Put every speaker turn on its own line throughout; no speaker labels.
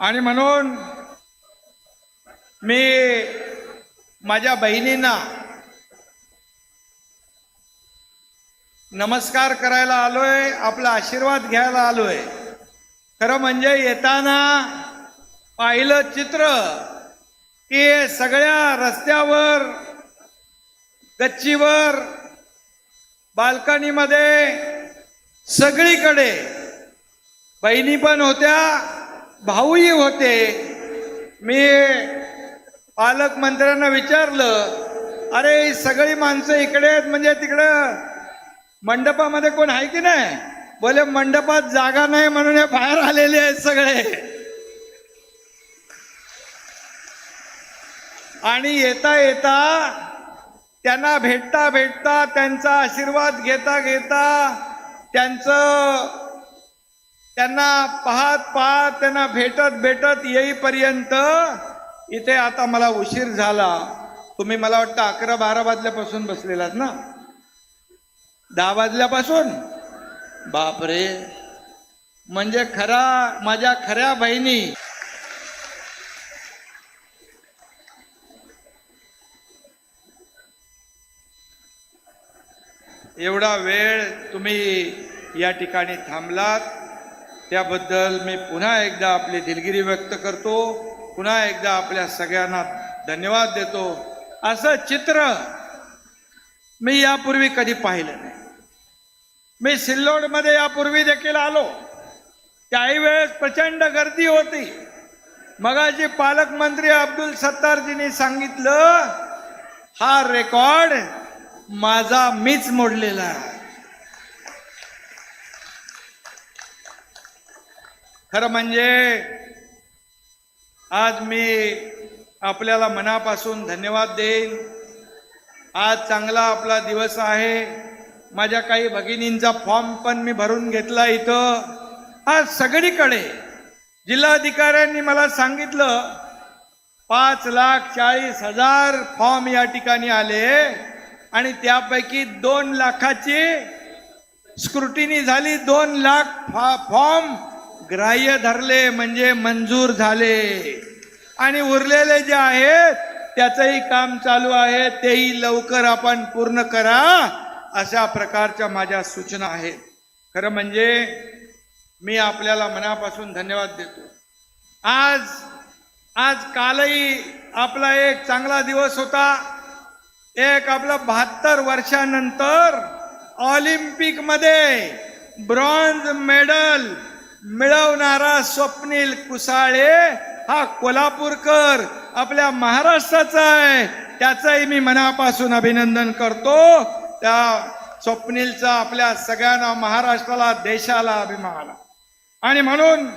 आणि म्हणून मी माझ्या बहिणींना नमस्कार करायला आलोय आपला आशीर्वाद घ्यायला आलोय. खरं म्हणजे येताना पाहिलं चित्र की सगळ्या रस्त्यावर गच्चीवर बाल्कनीमध्ये सगळीकडे बहिणी पण होत्या भाऊही होते. मी पालकमंत्र्यांना विचारलं अरे सगळी माणसं इकडे आहेत म्हणजे तिकडं मंडपामध्ये कोण आहे की नाही? बोले मंडपात जागा नाही म्हणून हे बाहेर आलेले आहेत सगळे. आणि येता येता त्यांना भेटता भेटता त्यांचा आशीर्वाद घेता घेता त्यांचं त्यांना पाहत पाहत त्यांना भेटत भेटत येईपर्यंत इथे आता मला उशीर झाला. तुम्ही मला वाटतं अकरा बारा वाजल्यापासून बसलेलात ना? दहा वाजल्यापासून? बापरे. म्हणजे खरा माझ्या खऱ्या बहिणी. एवढा वेळ तुम्ही या ठिकाणी थांबलात. त्याबद्दल मी पुन्हा एकदा आपली दिलगिरी व्यक्त करतो. पुन्हा एकदा आपल्या सगळ्यांना धन्यवाद देतो. असं चित्र मी यापूर्वी कधी पाहिलं नाही. मी सिल्लोडमध्ये यापूर्वी देखील आलो. त्याही वेळेस प्रचंड गर्दी होती. मगाशी पालकमंत्री अब्दुल सत्तारजींनी सांगितलं हा रेकॉर्ड माझा मीच मोडलेला आहे. खरं म्हणजे आज मी आपल्याला मनापासून धन्यवाद देईन. आज चांगला आपला दिवस आहे. माझ्या काही भगिनींचा फॉर्म पण मी भरून घेतला इथं. आज सगळीकडे जिल्हाधिकाऱ्यांनी मला सांगितलं पाच लाख चाळीस हजार फॉर्म या ठिकाणी आले आणि त्यापैकी दोन लाखाची स्क्रुटिनी झाली दोन लाख फा- फॉर्म ग्राह्य धरले म्हणजे मंजूर झाले. आणि उरलेले जे आहेत त्याचंही काम चालू आहे तेही लवकर आपण पूर्ण करा अशा प्रकारच्या माझ्या सूचना आहेत. खरं म्हणजे मी आपल्याला मनापासून धन्यवाद देतो. आज आज कालही आपला एक चांगला दिवस होता. एक आपला बहात्तर वर्षानंतर ऑलिम्पिकमध्ये ब्रॉन्ज ब्रॉन्झ मेडल मिळवणारा स्वप्नील कुसाळे हा कोल्हापूरकर आपल्या महाराष्ट्राचा आहे. त्याचंही मी मनापासून अभिनंदन करतो. त्या स्वप्नीलचा आपल्या सगळ्यांना महाराष्ट्राला देशाला अभिमान. आणि म्हणून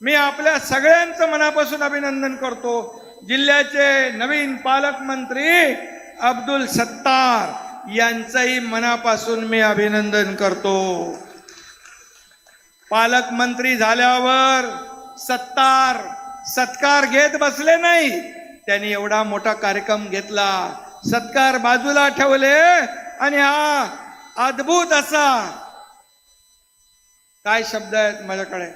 मी आपल्या सगळ्यांचं मनापासून अभिनंदन करतो. जिल्ह्याचे नवीन पालकमंत्री अब्दुल सत्तार यांचंही मनापासून मी अभिनंदन करतो. पालकमंत्री झाल्यावर सत्तार सत्कार घेत बसले नाही. त्यांनी एवढा मोठा कार्यक्रम घेतला. सत्कार बाजूला ठेवले आणि हा अद्भुत असा काय शब्द आहेत माझ्याकडे?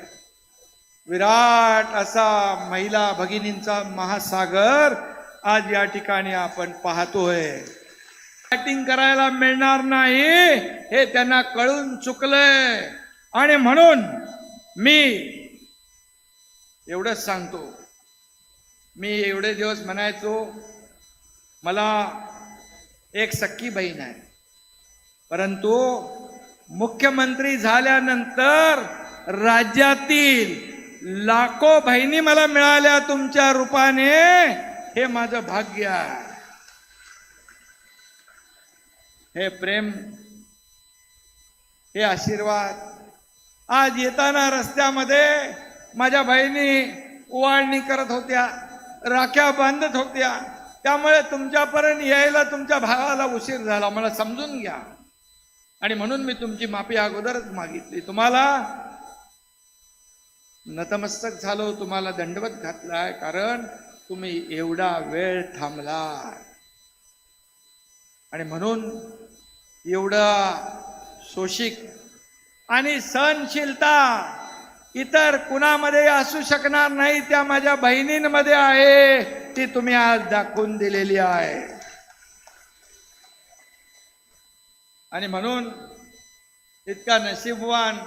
विराट असा महिला भगिनींचा महासागर आज या ठिकाणी आपण पाहतोय. बॅटिंग करायला मिळणार नाही हे त्यांना कळून चुकलंय. आणि म्हणून मी एवढंच सांगतो. मी एवढे दिवस म्हणायचो मला एक सख्खी बहीण आहे. परंतु मुख्यमंत्री झाल्यानंतर राज्यातील लाखो बहिणी मला मिळाल्या तुमच्या रूपाने. हे माझं भाग्य आहे. हे प्रेम हे आशीर्वाद आज येताना रस्त्यामध्ये माझ्या बहिणी ओवाळणी करत होत्या राख्या बांधत होत्या. त्यामुळे तुमच्यापर्यंत यायला तुमच्या भावाला उशीर झाला. मला समजून घ्या. आणि म्हणून मी तुमची माफी अगोदरच मागितली. तुम्हाला नतमस्तक झालो तुम्हाला दंडवत घातलाय कारण तुम्ही एवढा वेळ थांबला आणि म्हणून एवढा शोषिक आणि सहनशीलता इतर कुणामध्ये असू शकणार नाही त्या माझ्या बहिणींमध्ये आहे ती तुम्ही आज दाखवून दिलेली आहे. आणि म्हणून इतका नशीबवान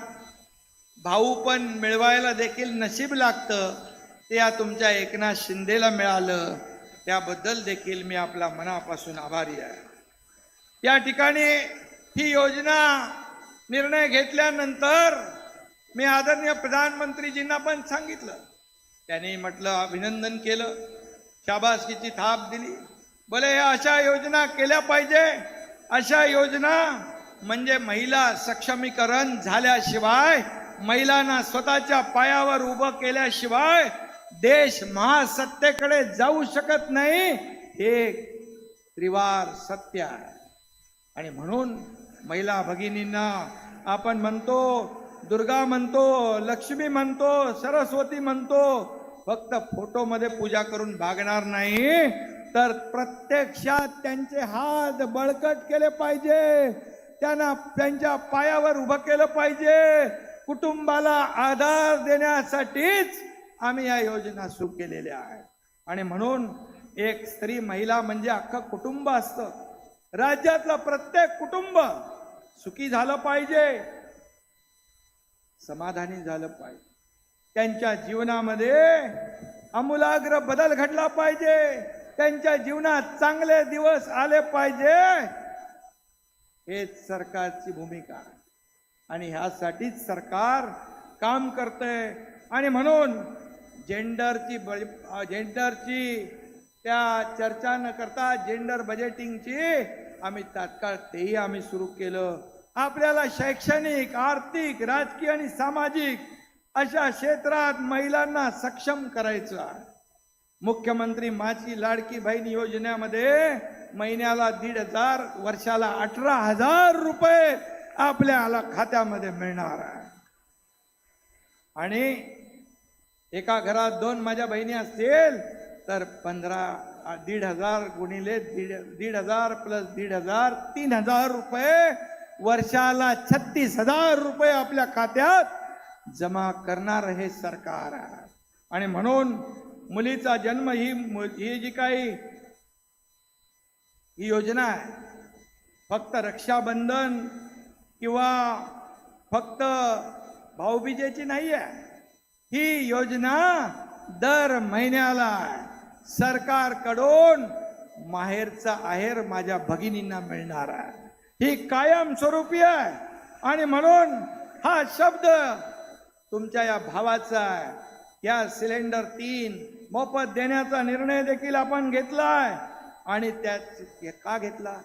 भाऊ पण मिळवायला देखील नशीब लागतं ते या तुमच्या एकनाथ शिंदेला मिळालं. त्याबद्दल देखील मी आपला मनापासून आभारी आहे. या ठिकाणी ही योजना निर्णय घेतल्यानंतर मी आदरणीय प्रधानमंत्रीजींना पण सांगितलं. त्यांनी म्हटलं अभिनंदन केलं. शाबासकीची थाप दिली. बोले या अशा योजना केल्या पाहिजे. अशा योजना म्हणजे महिला सक्षमीकरण झाल्याशिवाय महिलांना स्वतःच्या पायावर उभं केल्याशिवाय देश महासत्तेकडे जाऊ शकत नाही. हे त्रिवार सत्य आहे. आणि म्हणून महिला भगिनींना आपण म्हणतो दुर्गा म्हणतो लक्ष्मी म्हणतो सरस्वती म्हणतो फक्त फोटोमध्ये पूजा करून भागणार नाही तर प्रत्यक्षात त्यांचे हात बळकट केले पाहिजे. त्यांना त्यांच्या पायावर उभं केलं पाहिजे. कुटुंबाला आधार देण्यासाठीच आम्ही या योजना सुरू केलेल्या आहेत. आणि म्हणून एक स्त्री महिला म्हणजे अख्खं कुटुंब असतं. राज्यातलं प्रत्येक कुटुंब सुखी झालं पाहिजे समाधानी झालं पाहिजे. त्यांच्या जीवनामध्ये आमूलाग्र बदल घडला पाहिजे त्यांच्या जीवनात चांगले दिवस आले पाहिजे हेच सरकारची भूमिका आहे. आणि ह्यासाठीच सरकार काम करतंय. आणि म्हणून जेंडरची जेंडरची त्या चर्चा न करता जेंडर बजेटिंगची आम्ही तात्काळ तेही आम्ही सुरू केलं. आपल्याला शैक्षणिक आर्थिक राजकीय आणि सामाजिक अशा क्षेत्रात महिलांना सक्षम करायचं आहे. मुख्यमंत्री माझी लाडकी बहीण योजनेमध्ये महिन्याला दीड हजार वर्षाला अठरा हजार रुपये आपल्याला खात्यामध्ये मिळणार आहे. आणि एका घरात दोन माझ्या बहिणी असतील तर पंधरा दीड हजार गुणिले दीड दीड हजार प्लस दीड हजार तीन हजार रुपये. वर्षाला छत्तीस हजार रुपये आपल्या खात्यात जमा करणार हे सरकार. आहे आणि म्हणून मुलीचा जन्म ही मु- ही जी काही ही योजना आहे फक्त रक्षाबंधन किंवा फक्त भाऊबीजेची नाही आहे ही योजना दर महिन्याला आहे. सरकारकडून माहेरचा आहेर माझ्या भगिनींना मिळणार आहे. ही कायम स्वरूपी आहे. आणि म्हणून हा शब्द तुमच्या या भावाचा आहे. या सिलेंडर तीन मोफत देण्याचा निर्णय देखील आपण घेतलाय. आणि त्यात का घेतला?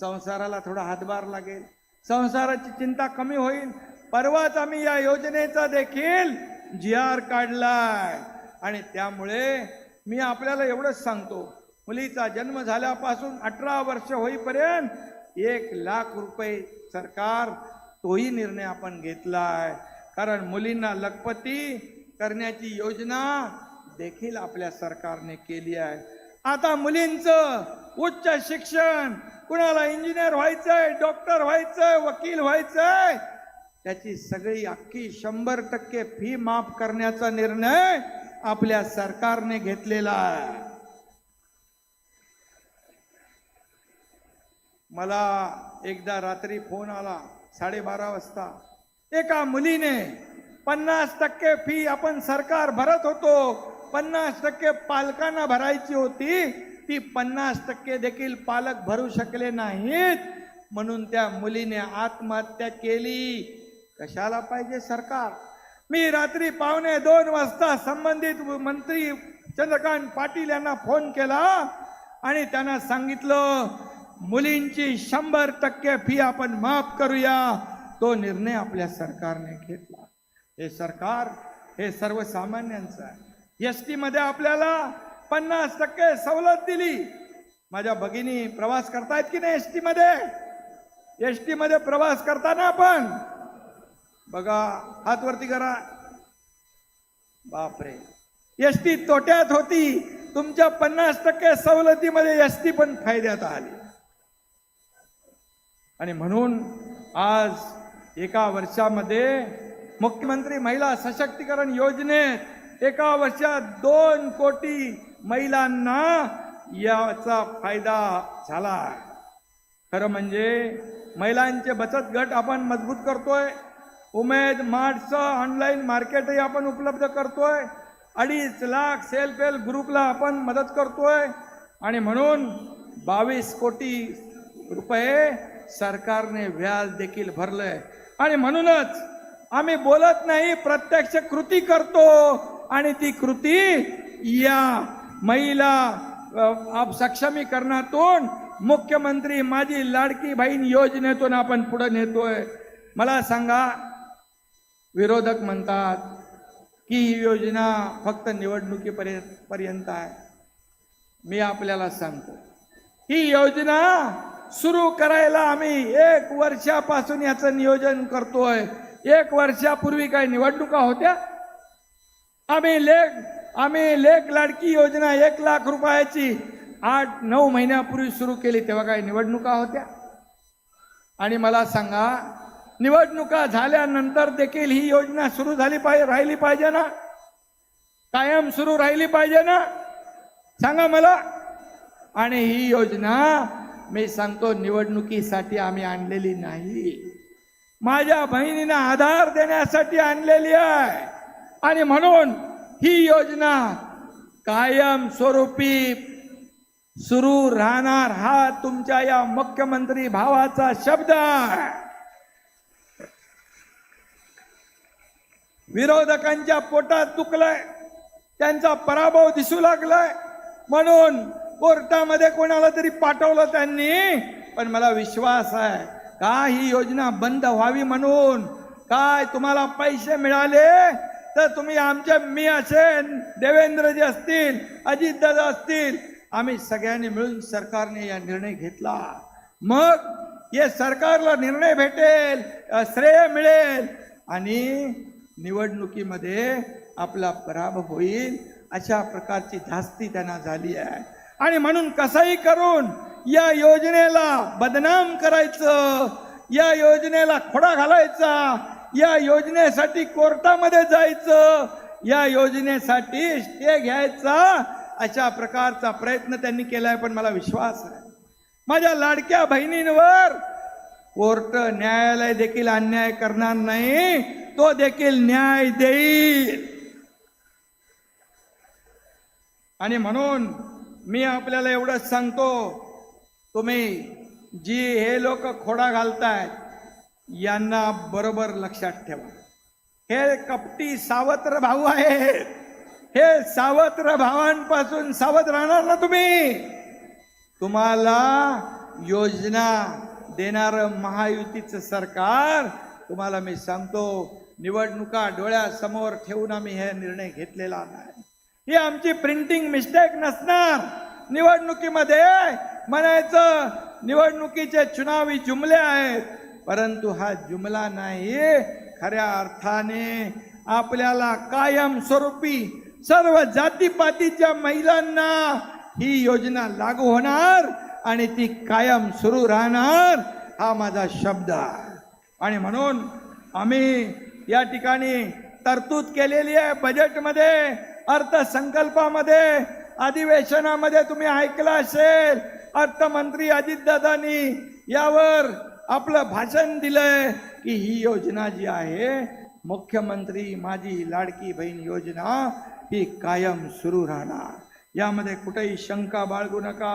संसाराला थोडा हातभार लागेल. संसाराची चिंता कमी होईल. परवाच आम्ही या योजनेचा देखील जी आर काढलाय. आणि त्यामुळे मी आपल्याला एवढंच सांगतो. मुलीचा जन्म झाल्यापासून अठरा वर्ष होईपर्यंत एक लाख रुपये सरकार तोही निर्णय आपण घेतला आहे कारण मुलींना लखपती करण्याची योजना देखील आपल्या सरकारने केली आहे. आता मुलींचं उच्च शिक्षण कुणाला इंजिनियर व्हायचंय डॉक्टर व्हायचंय वकील व्हायचंय त्याची सगळी अख्खी शंभर टक्के फी माफ करण्याचा निर्णय आपल्या सरकारने घेतलेला आहे. मला एकदा रात्री फोन आला साडेबारा वाजता. एका मुलीने पन्नास टक्के फी आपण सरकार भरत होतो. पन्नास टक्के पालकांना भरायची होती. ती पन्नास टक्के देखील पालक भरू शकले नाहीत. म्हणून त्या मुलीने आत्महत्या केली. कशाला पाहिजे सरकार? मी रात्री पावणे दोन वाजता संबंधित मंत्री चंद्रकांत पाटील यांना फोन केला आणि त्यांना सांगितलं मुलींची शंभर टक्के फी आपण माफ करूया. तो निर्णय आपल्या सरकारने घेतला. हे सरकार हे सर्वसामान्यांचं आहे. एसमध्ये आपल्याला पन्नास टक्के सवलत दिली. माझ्या भगिनी प्रवास करतायत की नाही एसमध्ये? एसमध्ये प्रवास करताना आपण बघा हात वरती करा. बापरे. एस टी तोट्यात होती. तुमच्या पन्नास टक्के सवलतीमध्ये एस टी पण फायद्यात आली. आणि म्हणून आज एका वर्षामध्ये मुख्यमंत्री महिला सशक्तीकरण योजनेत एका वर्षात दोन कोटी महिलांना याचा फायदा झाला. खरं म्हणजे महिलांचे बचत गट आपण मजबूत करतोय. उमेद मार्टचं ऑनलाईन मार्केटही आपण उपलब्ध करतोय. अडीच लाख सेल्फ हेल्प ग्रुपला आपण मदत करतोय. आणि म्हणून बावीस कोटी रुपये सरकारने व्याज देखील भरलंय. आणि म्हणूनच आम्ही बोलत नाही प्रत्यक्ष कृती करतो. आणि ती कृती या महिला सक्षमीकरणातून मुख्यमंत्री माझी लाडकी बहीण योजनेतून आपण पुढे नेतोय. मला सांगा विरोधक म्हणतात की ही योजना फक्त निवडणुकीपर्यंत पर्यंत आहे. मी आपल्याला सांगतो ही योजना सुरू करायला आम्ही एक वर्षापासून याचं नियोजन करतोय. एक वर्षापूर्वी काय निवडणुका होत्या. आम्ही लेख आम्ही लेख लाडकी योजना एक लाख रुपयाची आठ नऊ महिन्यापूर्वी सुरू केली तेव्हा काय निवडणुका होत्या. आणि मला सांगा निवडणुका झाल्यानंतर देखील ही योजना सुरू झाली पाहिजे राहिली पाहिजे ना? कायम सुरू राहिली पाहिजे ना? सांगा मला. आणि ही योजना मी सांगतो निवडणुकीसाठी आम्ही आणलेली नाही. माझ्या बहिणींना आधार देण्यासाठी आणलेली आहे. आणि म्हणून ही योजना कायम स्वरूपी सुरू राहणार हा तुमच्या या मुख्यमंत्री भावाचा शब्द आहे. विरोधकांच्या पोटात दुखलंय. त्यांचा पराभव दिसू लागलाय. म्हणून कोर्टामध्ये कोणाला तरी पाठवलं त्यांनी. पण मला विश्वास आहे का ही योजना बंद व्हावी म्हणून. काय तुम्हाला पैसे मिळाले तर तुम्ही आमच्या मी असेल देवेंद्रजी असतील अजितदादा असतील. आम्ही सगळ्यांनी मिळून सरकारने या निर्णय घेतला. मग हे सरकारला निर्णय भेटेल श्रेय मिळेल. आणि निवडणुकीमध्ये आपला पराभव होईल अशा प्रकारची धास्ती त्यांना झाली आहे. आणि म्हणून कसंही करून या योजनेला बदनाम करायचं या योजनेला खोडा घालायचा या योजनेसाठी कोर्टामध्ये जायचं या योजनेसाठी स्टे घ्यायचा अशा प्रकारचा प्रयत्न त्यांनी केलाय पण मला विश्वास आहे माझ्या लाडक्या बहिणींवर कोर्ट न्यायालय देखील अन्याय करणार नाही तो देखील न्याय देईल. आणि म्हणून मी आपल्याला एवढंच सांगतो तुम्ही जी हे लोक खोडा घालतायत यांना बरोबर लक्षात ठेवा. हे कपटी सावत्र भाऊ आहेत. हे सावत्र भावांपासून सावध राहणार ना तुम्ही? तुम्हाला योजना देणारं महायुतीचं सरकार तुम्हाला मी सांगतो निवडणुका डोळ्यासमोर ठेवून आम्ही हे निर्णय घेतलेला नाही. ही आमची प्रिंटिंग मिस्टेक नसणार. निवडणुकीमध्ये म्हणायचं निवडणुकीचे चुनावी जुमले आहेत. परंतु हा जुमला नाही. खऱ्या अर्थाने आपल्याला कायम स्वरूपी सर्व जातीपातीच्या महिलांना ही योजना लागू होणार आणि ती कायम सुरू राहणार हा माझा शब्द आहे. आणि म्हणून आम्ही या ठिकाणी तरतूद केलेली आहे बजेटमध्ये अर्थसंकल्पामध्ये अधिवेशनामध्ये तुम्ही ऐकलं असेल अर्थमंत्री अजितदादांनी यावर आपलं भाषण दिलंय की ही योजना जी आहे मुख्यमंत्री माझी लाडकी बहीण योजना ही कायम सुरू राहणार. यामध्ये कुठेही शंका बाळगू नका.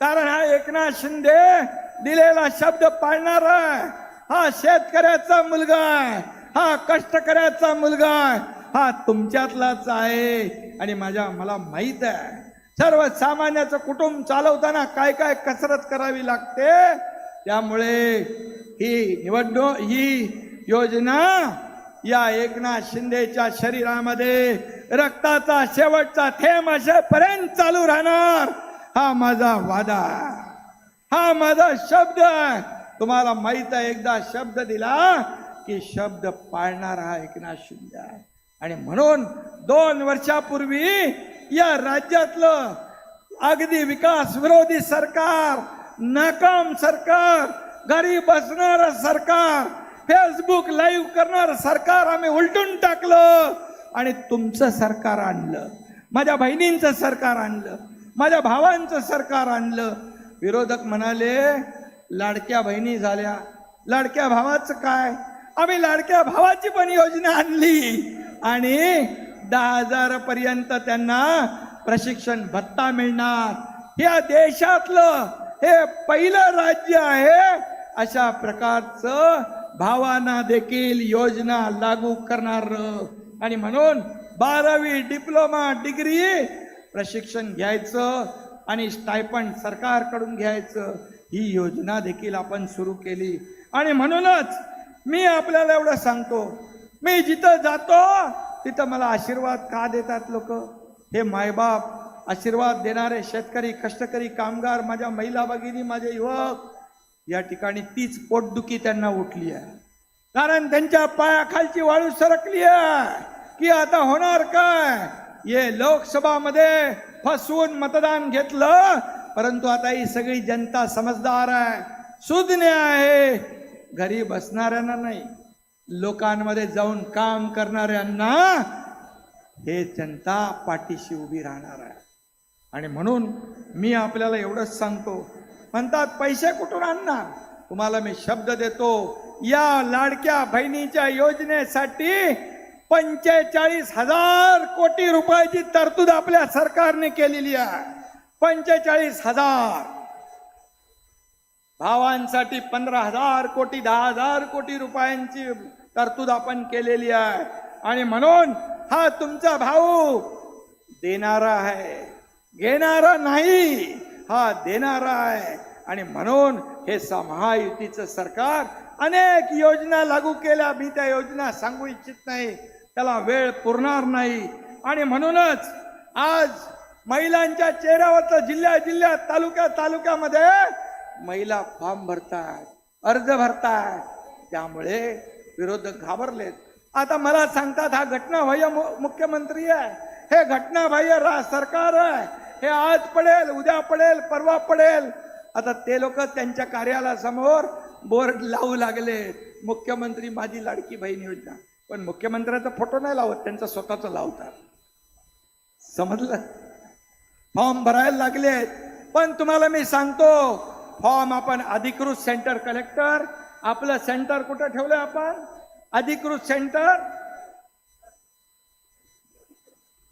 कारण हा एकनाथ शिंदे दिलेला शब्द पाळणार आहे हा शेतकऱ्याचा मुलगा आहे. हा कष्टकऱ्याचा मुलगा. हा तुमच्यातलाच आहे. आणि माझ्या मला माहीत आहे. सर्वसामान्याचं कुटुंब चालवताना काय काय कसरत करावी लागते? त्यामुळे ही निवडणूक ही योजना या एकनाथ शिंदेच्या शरीरामध्ये रक्ताचा शेवटचा थेंब असेपर्यंत चालू राहणार. हा माझा वादा हा माझा शब्द आहे. तुम्हाला माहीत आहे एकदा शब्द दिला की शब्द पाळणारा हा एकनाथ शिंदे आहे. आणि म्हणून दोन वर्षापूर्वी या राज्यातलं अगदी विकास विरोधी सरकार नाकाम सरकार घरी बसणार सरकार फेसबुक लाईव्ह करणार सरकार आम्ही उलटून टाकलं आणि तुमचं सरकार आणलं. माझ्या बहिणींचं सरकार आणलं. माझ्या भावांचं सरकार आणलं. विरोधक म्हणाले लाडक्या बहिणी झाल्या. लाडक्या भावाचं काय? आम्ही लाडक्या भावाची पण योजना आणली. आणि दहा हजार पर्यंत त्यांना प्रशिक्षण भत्ता मिळणार. या देशातलं हे पहिलं राज्य आहे अशा प्रकारचं भावांना देखील योजना लागू करणार. आणि म्हणून बारावी डिप्लोमा डिग्री प्रशिक्षण घ्यायचं आणि स्टायपंड सरकारकडून घ्यायचं. ही योजना देखील आपण सुरू केली. आणि म्हणूनच मी आपल्याला एवढं सांगतो. मी जिथं जातो तिथं मला आशीर्वाद का देतात लोक? हे मायबाप आशीर्वाद देणारे शेतकरी कष्टकरी कामगार माझ्या महिला भगिनी माझे युवक या ठिकाणी तीच पोटदुखी त्यांना उठली आहे. कारण त्यांच्या पायाखालची वाळू सरकली आहे. की आता होणार काय? ये लोकसभामध्ये फसवून मतदान घेतलं परंतु आता ही सगळी जनता समजदार आहे. सुज्ञ आहे. घरी बसणाऱ्यांना नाही लोकांमध्ये जाऊन काम करणाऱ्यांना हे जनता पाठीशी उभी राहणार आहे. आणि म्हणून मी आपल्याला एवढंच सांगतो म्हणतात पैसे कुठून आणणार? तुम्हाला मी शब्द देतो या लाडक्या बहिणीच्या योजनेसाठी पंचेचाळीस हजार कोटी रुपयाची तरतूद आपल्या सरकारने केलेली आहे. पंचेचाळीस हजार. भावांसाठी पंधरा हजार कोटी दहा हजार कोटी रुपयांची तरतूद आपण केलेली आहे. आणि म्हणून हा तुमचा भाऊ देणारा आहे. घेणारा नाही हा देणारा आहे. आणि म्हणून हे महायुतीचं सरकार अनेक योजना लागू केल्या. मी त्या योजना सांगू इच्छित नाही. त्याला वेळ पुरणार नाही. आणि म्हणूनच आज महिलांच्या चेहऱ्यावरचं जिल्ह्या जिल्ह्यात तालुक्या तालुक्यामध्ये महिला फॉर्म भरतात अर्ज भरतात. त्यामुळे विरोधक घाबरलेत. आता मला सांगतात हा घटनाबाह्य मुख्यमंत्री आहे. हे घटनाबाह्य रा सरकार आहे. हे आज पडेल उद्या पडेल परवा पडेल. आता ते लोक त्यांच्या कार्यालयासमोर बोर्ड लावू लागले. मुख्यमंत्री माझी लाडकी बहीण योजना. पण मुख्यमंत्र्याचा फोटो नाही लावत त्यांचा स्वतःचा लावतात. समजलं? फॉर्म भरायला लागलेत. पण तुम्हाला मी सांगतो फॉर्म आपण अधिकृत सेंटर कलेक्टर आपलं सेंटर कुठं ठेवलं आपण? अधिकृत सेंटर?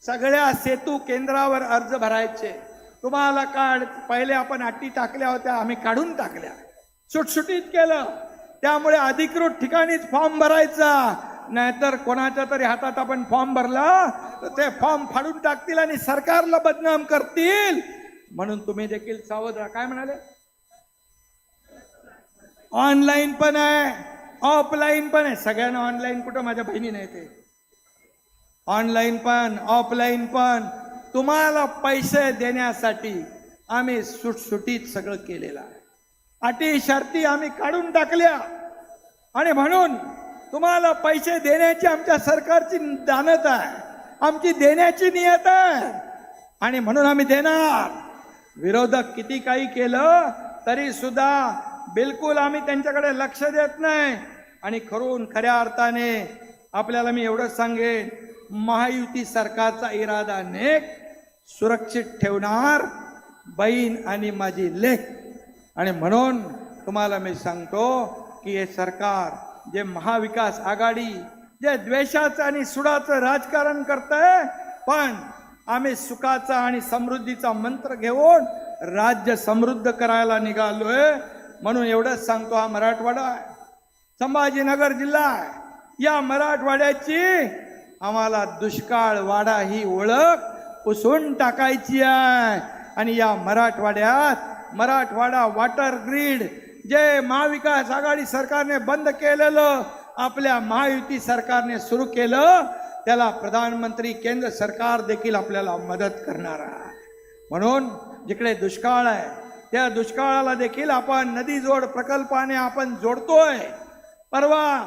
सगळ्या सेतू केंद्रावर अर्ज भरायचे. तुम्हाला काढ पहिले आपण अटी टाकल्या होत्या आम्ही काढून टाकल्या. सुटसुटीत केलं. त्यामुळे अधिकृत ठिकाणीच फॉर्म भरायचा. नाहीतर कोणाच्या तरी हातात आपण फॉर्म भरला तर ते फॉर्म फाडून टाकतील आणि सरकारला बदनाम करतील. म्हणून तुम्ही देखील सावध राहा. काय म्हणाले? ऑनलाईन पण आहे ऑफलाईन पण आहे. सगळ्यांना ऑनलाईन कुठं? माझ्या बहिणीने येते ते. ऑनलाईन पण ऑफलाईन पण. तुम्हाला पैसे देण्यासाठी आम्ही सुटसुटीत सगळं केलेलं आहे. अटी शर्ती आम्ही काढून टाकल्या. आणि म्हणून तुम्हाला पैसे देण्याची आमच्या सरकारची दानत आहे. आमची देण्याची नियत आहे. आणि म्हणून आम्ही देणार. विरोधक किती काही केलं तरी सुद्धा बिलकुल आम्ही त्यांच्याकडे लक्ष देत नाही. आणि खरून खऱ्या अर्थाने आपल्याला मी एवढंच सांगेन महायुती सरकारचा इरादा नेक सुरक्षित ठेवणार बहीण आणि माझी लेख. आणि म्हणून तुम्हाला मी सांगतो की हे सरकार जे महाविकास आघाडी जे द्वेषाचं आणि सुडाचं राजकारण करतंय पण आम्ही सुखाचा आणि समृद्धीचा मंत्र घेऊन राज्य समृद्ध करायला निघालोय. म्हणून एवढंच सांगतो हा मराठवाडा आहे. संभाजीनगर जिल्हा आहे. या मराठवाड्याची आम्हाला दुष्काळ वाडा ही ओळख पुसून टाकायची आहे. आणि या मराठवाड्यात मराठवाडा वॉटर ग्रीड जे महाविकास आघाडी सरकारने बंद केलेलं आपल्या महायुती सरकारने सुरू केलं त्याला प्रधानमंत्री केंद्र सरकार देखील आपल्याला मदत करणार आहे. म्हणून जिकडे दुष्काळ आहे त्या दुष्काळाला देखील आपण नदी जोड प्रकल्पाने आपण जोडतोय. परवा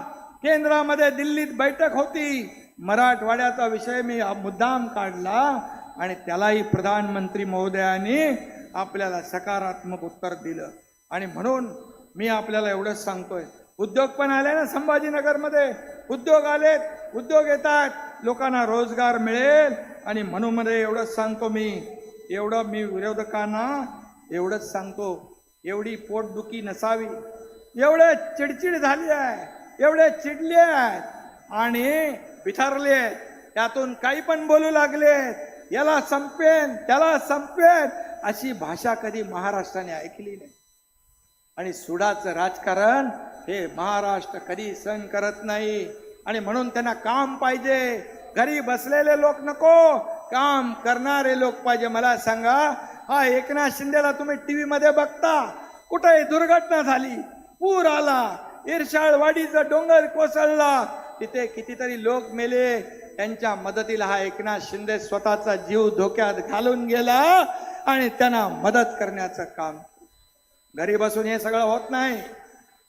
केंद्रामध्ये दिल्लीत बैठक होती. मराठवाड्याचा विषय मी मुद्दाम काढला आणि त्यालाही प्रधानमंत्री महोदयांनी आपल्याला सकारात्मक उत्तर दिलं. आणि म्हणून मी आपल्याला एवढंच सांगतोय. उद्योग पण आले ना संभाजीनगरमध्ये? उद्योग आलेत. उद्योग येतात. लोकांना रोजगार मिळेल. आणि म्हणून मध्ये एवढंच सांगतो मी. एवढं मी विरोधकांना एवढंच सांगतो एवढी पोटदुखी नसावी. एवढे चिडचिड झाली आहे एवढे चिडले आहेत आणि विचारले आहेत. त्यातून काही पण बोलू लागले याला संपेन त्याला संपेन अशी भाषा कधी महाराष्ट्राने ऐकली नाही. आणि सुडाचं राजकारण हे महाराष्ट्र कधी सहन करत नाही. आणि म्हणून त्यांना काम पाहिजे. घरी बसलेले लोक नको काम करणारे लोक पाहिजे. मला सांगा हा एकनाथ शिंदेला तुम्ही टीव्ही मध्ये बघता. कुठे दुर्घटना झाली पूर आला इरशाळवाडीचा डोंगर कोसळला. तिथे कितीतरी लोक मेले. त्यांच्या मदतीला हा एकनाथ शिंदे स्वतःचा जीव धोक्यात घालून गेला आणि त्यांना मदत करण्याचं काम घरी बसून हे सगळं होत नाही.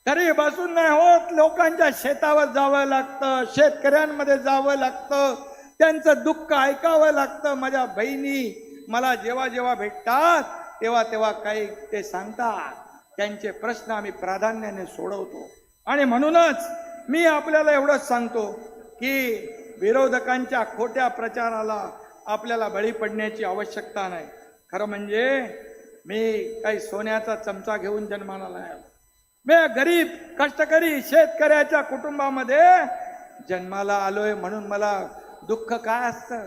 घरी बसून नाही होत. लोकांच्या शेतावर जावं लागतं. शेतकऱ्यांमध्ये जावं लागतं. त्यांचं दुःख ऐकावं लागतं. माझ्या बहिणी मला जेव्हा जेव्हा भेटतात तेव्हा तेव्हा काही ते सांगतात. त्यांचे प्रश्न आम्ही प्राधान्याने सोडवतो. आणि म्हणूनच मी आपल्याला एवढंच सांगतो की विरोधकांच्या खोट्या प्रचाराला आपल्याला बळी पडण्याची आवश्यकता नाही. खरं म्हणजे मी काही सोन्याचा चमचा घेऊन जन्माला नाही आलो. मी गरीब कष्टकरी शेतकऱ्याच्या कुटुंबामध्ये जन्माला आलोय म्हणून मला दुःख काय असतं?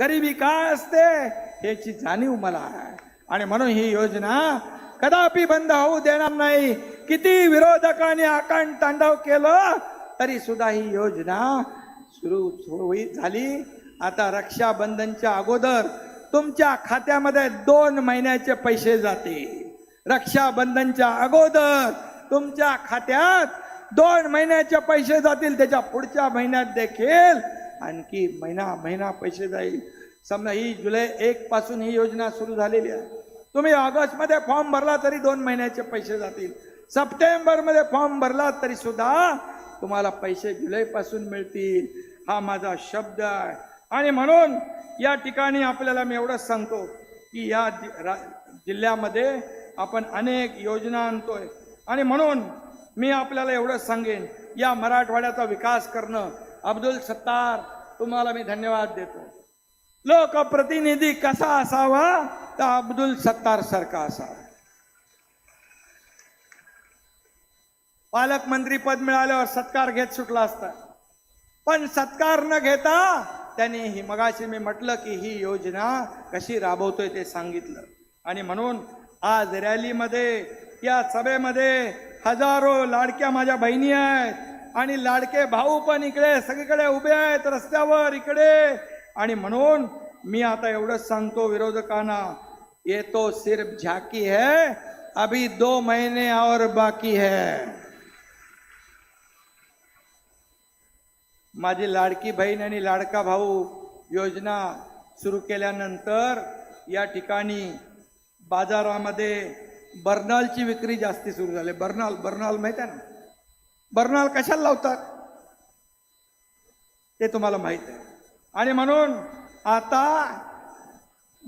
गरिबी काय असते? याची जाणीव मला आहे. आणि म्हणून ही योजना कदापि बंद होऊ देणार नाही. किती विरोधकांनी आकांड तांडव केलं तरी सुद्धा ही योजना सुरू होईल झाली. आता रक्षाबंधनच्या अगोदर तुमच्या खात्यामध्ये दोन महिन्याचे पैसे जाते. रक्षाबंधनच्या अगोदर तुमच्या खात्यात दोन महिन्याचे पैसे जातील त्याच्या पुढच्या महिन्यात देखील आणखी महिना महिना पैसे जाईल. समजा ही जुलै एक पासून ही योजना सुरू झालेली आहे. तुम्ही ऑगस्टमध्ये फॉर्म भरला तरी दोन महिन्याचे पैसे जातील. सप्टेंबरमध्ये फॉर्म भरला तरी सुद्धा तुम्हाला पैसे जुलैपासून मिळतील. हा माझा शब्द आहे. आणि म्हणून या ठिकाणी आपल्याला मी एवढंच सांगतो की या जिल्ह्यामध्ये आपण अनेक योजना आणतोय. आणि म्हणून मी आपल्याला एवढंच सांगेन या मराठवाड्याचा विकास करणं अब्दुल सत्तार तुम्हाला मी धन्यवाद देतो. लोकप्रतिनिधी कसा असावा तर अब्दुल सत्तार सारखा असावा. पालकमंत्री पद मिळाल्यावर सत्कार घेत सुटला असता. पण सत्कार न घेता त्यांनी ही मगाशी मी म्हटलं की ही योजना कशी राबवतोय ते सांगितलं. आणि म्हणून आज रॅलीमध्ये या सभेमध्ये हजारो लाडक्या माझ्या बहिणी आहेत आणि लाडके भाऊ पण इकडे सगळीकडे उभे आहेत रस्त्यावर इकडे. आणि म्हणून मी आता एवढंच सांगतो विरोधकांना ये तो सिर्फ झाकी है अभी दो महिने और बाकी है. माझी लाडकी बहीण आणि लाडका भाऊ योजना सुरू केल्यानंतर या ठिकाणी बाजारामध्ये बर्नालची विक्री जास्ती सुरू झाली. बर्नाल बर्नाल माहीत आहे ना? बर्नाल कशाला लावतात? ते तुम्हाला माहीत आहे. आणि म्हणून आता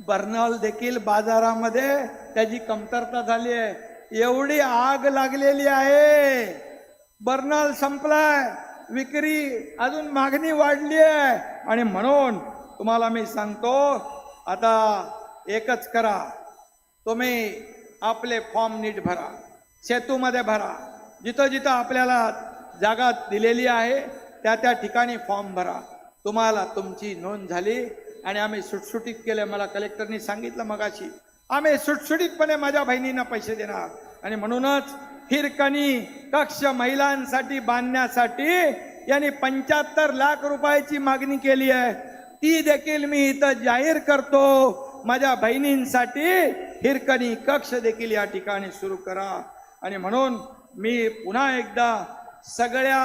बर्नॉल देखील बाजारामध्ये त्याची कमतरता झाली आहे. एवढी आग लागलेली आहे. बर्नॉल संपलाय. विक्री अजून मागणी वाढली आहे. आणि म्हणून तुम्हाला मी सांगतो आता एकच करा. तुम्ही आपले फॉर्म नीट भरा. सेतूमध्ये भरा. जिथं जिथं आपल्याला जागा दिलेली आहे त्या त्या ठिकाणी फॉर्म भरा. तुम्हाला तुमची नोंद झाली आणि आम्ही सुटसुटीत केले. मला कलेक्टरनी सांगितलं मगाशी आम्ही सुटसुटीतपणे माझ्या बहिणींना पैसे देणार. आणि म्हणूनच हिरकणी कक्ष महिलांसाठी बांधण्यासाठी यांनी पंच्याहत्तर लाख रुपयाची मागणी केली आहे. ती देखील मी इथं जाहीर करतो. माझ्या बहिणींसाठी हिरकणी कक्ष देखील या ठिकाणी सुरू करा. आणि म्हणून मी पुन्हा एकदा सगळ्या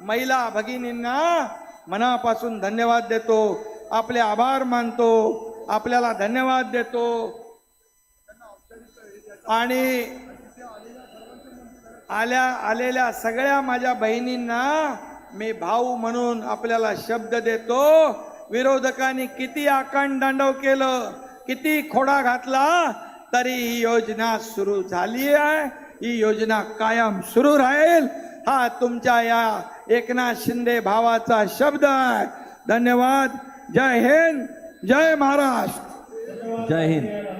महिला भगिनींना मनापासून धन्यवाद देतो. आपले आभार मानतो. आपल्याला धन्यवाद देतो. आणि आल्या आलेल्या सगळ्या माझ्या बहिणींना मी भाऊ म्हणून आपल्याला शब्द देतो. विरोधकांनी किती आकांड दांडव केलं किती खोडा घातला तरी ही योजना सुरू झाली आहे. ही योजना कायम सुरू राहील. हा तुमच्या या एकनाथ शिंदे भावाचा शब्द आहे. धन्यवाद. जय हिंद. जय महाराष्ट्र.
जय हिंद.